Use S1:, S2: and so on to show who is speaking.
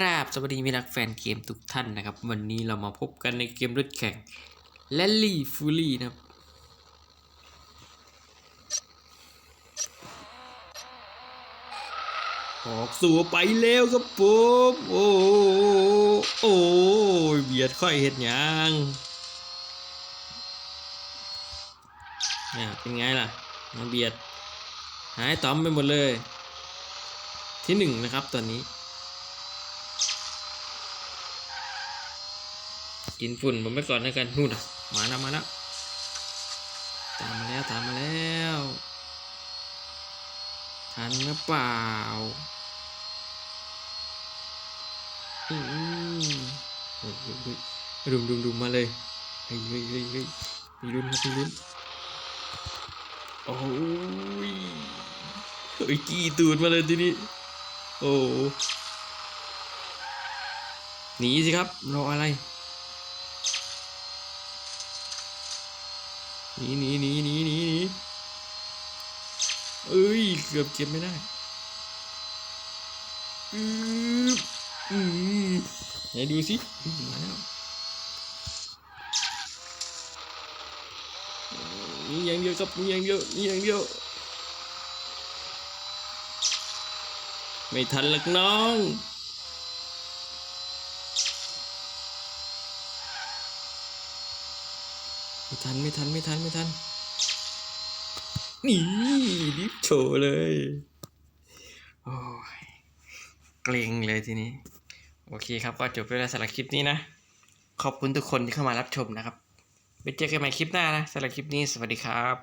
S1: ราบสวัสดีมินักแฟนเกมทุกท่านนะครับ วันนี้เรามาพบกันในเกมรถแข่งแลลี่ฟูลี่นะครับออกสู่ไปแล้วครับผมโอ้โหโอ้เบียดค่อยเห็ดยังเนี่ยเป็นไงล่ะมาเบียด หายต้อมไปหมดเลย ที่หนึ่งนะครับตอนนี้ กินฝุ่นผมไปก่อนแล้วกันนู่นอะมาแล้วมาแล้วตามมาแล้วตามมาแล้วทันหรือเปล่าอืมโอ้ยโอ้ยโอ้ยดุมดุมดุมมาเลยเฮ้ยเฮ้ยเฮ้ยเฮ้ยมีลุ้นครับมีลุ้นโอ้ยเฮ้ยจี้ตูดมาเลยทีนี้โอ้หนีสิครับรออะไร หนีหนีหนีหนีหนีหนีเอ้ย เกือบเก็บไม่ได้อืออืมไหนดูสิมาแล้วนี่อย่างเดียวครับนี่อย่างเดียวนี่อย่างเดียว ไม่ทันหลักน้อง ไม่ทันไม่ทันไม่ทันไม่ทัน นี่ดิฟโชว์เลย โอ้ยเกรงเลยทีนี้ โอเคครับ ก็จบไปแล้วสำหรับคลิปนี้นะ ขอบคุณทุกคนที่เข้ามารับชมนะครับ ไปเจอกันใหม่คลิปหน้านะสำหรับคลิปนี้สวัสดีครับ